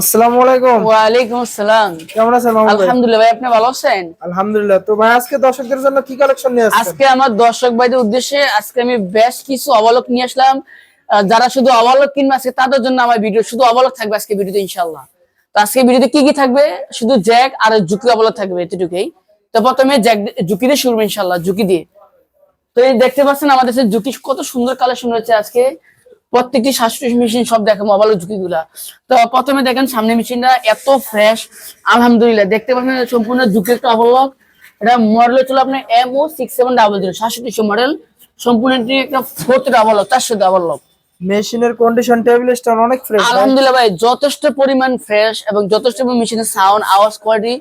আসসালামু আলাইকুম আসসালাম। কেমন আছেন মামুন আলহামদুলিল্লাহ ভাই আপনি ভালো আছেন? আলহামদুলিল্লাহ। তো ভাই আজকে দর্শকদের জন্য কি কালেকশন নিয়ে আসছেন? আজকে আমার দর্শক ভাইদের উদ্দেশ্যে আজকে আমি বেশ কিছু অবলোক নিয়ে আসলাম। যারা শুধু অবলোক কিনবে আজকে তাদের জন্য আমার ভিডিও শুধু অবলোক থাকবে আজকে ভিডিওতে ইনশাল্লাহ তো আজকে ভিডিওতে কি কি থাকবে? শুধু জ্যাক আর ঝুঁকি অবলোক থাকবে এতটুকুই। তো প্রথমে জ্যাক ঝুঁকি দিয়ে শুরু ইনশাল্লাহ ঝুঁকি দিয়ে। তো এই দেখতে পাচ্ছেন আমাদের ঝুঁকি কত সুন্দর কালেকশন রয়েছে আজকে। প্রত্যেকটি শ্বাসকৃষি মেশিন সব দেখে মোবাইল ঝুঁকি গুলা তো প্রথমে দেখেন সামনে মেশিনটা এত ফ্রেশ আলহামদুলিল্লাহ। দেখতে পাচ্ছেন সম্পূর্ণ ঝুঁকি একটা অবলক এটা মডেল ছিল আপনার M O six seven double zero সাতষট্টি মডেল সম্পূর্ণ এটি একটা ফোর্থ ডাবল চারশো ডাবল লক মেশিনের কন্ডিশন টেবিল স্ট্যান্ড অনেক ফ্রেশ আলহামদুলিল্লাহ ভাই যথেষ্ট পরিমাণ ফ্রেশ এবং যথেষ্ট মেশিনের সাউন্ড আওয়াজ কোয়ালিটি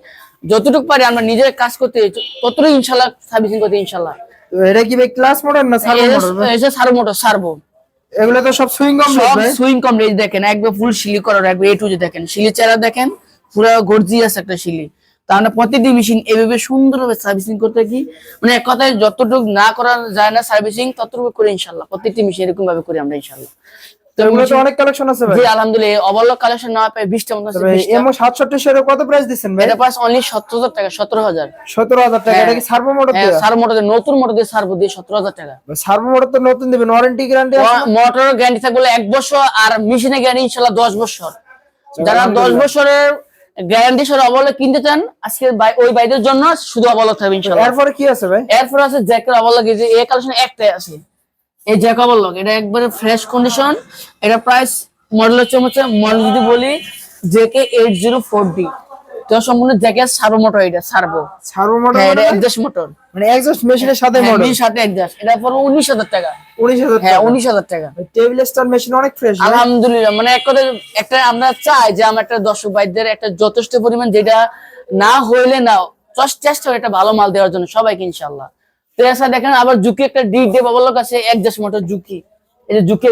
যতটুকু পারি আমরা নিজের কাজ করতে ততটুকু ইনশাল্লাহ সার্ভিসিং করতে ইনশাল্লাহ। এটা কি ভাই ক্লাস মডেল না সার্ভো মডেল এসে সার্ভো মোটর সার্ভো এগুলো তো সব সুইং কম সব সুইং কম রেঞ্জ দেখেন একবার ফুল শিলি করার একবার এ টু যে দেখেন শিলি চেরা দেখেন পুরো গর্জিয়াস একটা শিলি। তাহলে প্রতিটি মেশিন এভাবে সুন্দরভাবে সার্ভিসিং করতে কি মানে এক কথায় যতটুকু না করা যায় না সার্ভিসিং ততটুকু করে ইনশাল্লাহ প্রতিটি মেশিন এরকম ভাবে করি আমরা ইনশাল্লাহ। তো অনেক কালেকশন আছে ভাই। জি আলহামদুলিল্লাহ অবলক কালেকশন না পাই বিশটা মতো আছে তবে 20 টা। এমও 67 সেরে কত প্রাইস ভাই? এটা অনলি টাকা সতেরো হাজার। 17000 টাকা এটা কি সার্ভো মডেল হ্যাঁ দিয়ে? সার মোটর দিয়ে নতুন মোটর দিয়ে সার্ভো দিয়ে টাকা। সার্ভো তো নতুন দিবেন ওয়ারেন্টি গ্যারান্টি আছে মোটরের গ্যারান্টি থাকবে এক বছর আর মেশিনের গ্যারান্টি ইনশাল্লাহ দশ বছর। যারা দশ বছরের গ্যারান্টি সহ অবলক কিনতে চান আজকে ওই বাইদের জন্য শুধু অবলক থাকবে এরপরে কি আছে ভাই? এরপর আছে জ্যাকের অবলক এই যে এই কালেকশন একটাই আছে। এই জ্যাক অবলক এটা একবারে ফ্রেশ কন্ডিশন এটা প্রাইস মডেল হচ্ছে হচ্ছে মডেল যদি বলি JK eight zero four D তো সম্পূর্ণ সার্ভো মোটর এটা সার্ভো সার্ভো এটা একজাস্ট মোটর মানে এক্সস্ট মেশিনের সাথে মডেল হ্যাঁ সাথে এটা পড়বে উনিশ হাজার টাকা। 19000 হ্যাঁ টাকা। উনিশ হাজার টাকা। টেবিল স্ট্যান্ড মেশিন অনেক ফ্রেশ আলহামদুলিল্লাহ মানে এক কথায় একটা আমরা চাই যে আমার একটা দর্শক ভাইদের একটা যথেষ্ট পরিমাণ যেটা না হইলে না চেষ্টা একটা ভালো মাল দেওয়ার জন্য সবাইকে ইনশাল্লাহ তো এছাড়া দেখেন আবার জুকি একটা ডি ডে বাবলক আছে একজাস্ট মোটর জুকি জুকি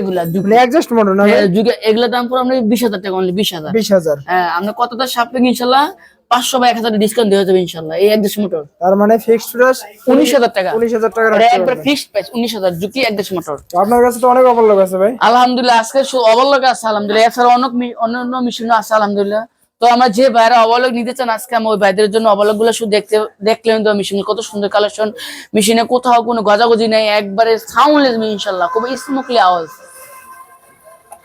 মানে এক্সস্ট না হ্যাঁ, জুকি এগুলা দাম পুরো আমরা বিশ হাজার টাকা অনলি বিশ হাজার। 20000 হ্যাঁ আমরা কতটা সাপেক ইনশাল্লাহ? পাঁচশো বা এক হাজার ডিসকাউন্ট দেওয়া যাবে ইনশাল্লাহ এই একজাস্ট মোটর তার মানে ফিক্সড প্রাইস উনিশ হাজার টাকা। 19000 টাকা এটা একবার ফিক্সড প্রাইস উনিশ হাজার জুকি একজাস্ট মোটর আপনার কাছে তো অনেক অবলগ আছে ভাই। আলহামদুলিল্লাহ আজকে অবলোক আছে আলহামদুলিল্লাহ। এছাড়া অনেক অন্যান্য মিশন আছে আলহামদুলিল্লাহ। তো আমরা যে ভাইরা অবলোক নিতে চান আজকে আমি ওই ভাইদের জন্য অবলোকগুলো শুধু দেখতে দেখলেন তো মেশিন কত সুন্দর কালেকশন মেশিনে কোথাও কোনো গজাগজি নেই একবারে সাউন্ডলেস ইনশাল্লাহ। খুবই স্মুথলি আওয়াজ।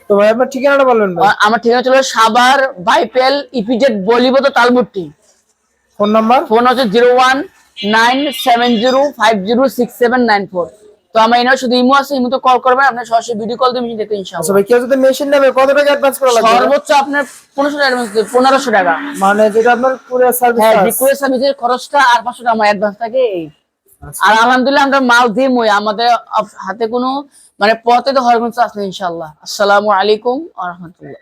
তো ভাই আপনার ঠিকানাটা বলবেন আমার ঠিকানা ছিল সাবার বাইপেল ইপিজেড বলিবদ তালমুট্টি ফোন নাম্বার? ফোন হচ্ছে zero one nine seven zero five zero six seven nine four. তো আমার এনার শুধু ইমো আছে ইমোতে কল করবেন আপনার সরাসরি ভিডিও কল দিয়ে মেশিন দেখতে আচ্ছা ইনশাল্লাহ ভাই কেউ যদি মেশিন নেবে কত টাকা অ্যাডভান্স করা লাগবে? সর্বোচ্চ আপনার পনেরোশো টাকা advance দিতে- পনেরোশো টাকা। মানে যেটা আপনার পুরো সার্ভিস হ্যাঁ রিকোয়েস্ট সার্ভিসের খরচটা আর পাঁচশো টাকা আমার অ্যাডভান্স থাকে এই। আচ্ছা। আর আলহামদুলিল্লাহ আমরা মাল দিয়ে মই আমাদের হাতে কোনো মানে পথে তো হরগঞ্জ আসলে ইনশাল্লাহ আসসালামু আলাইকুম আ রহমতুল্লাহ।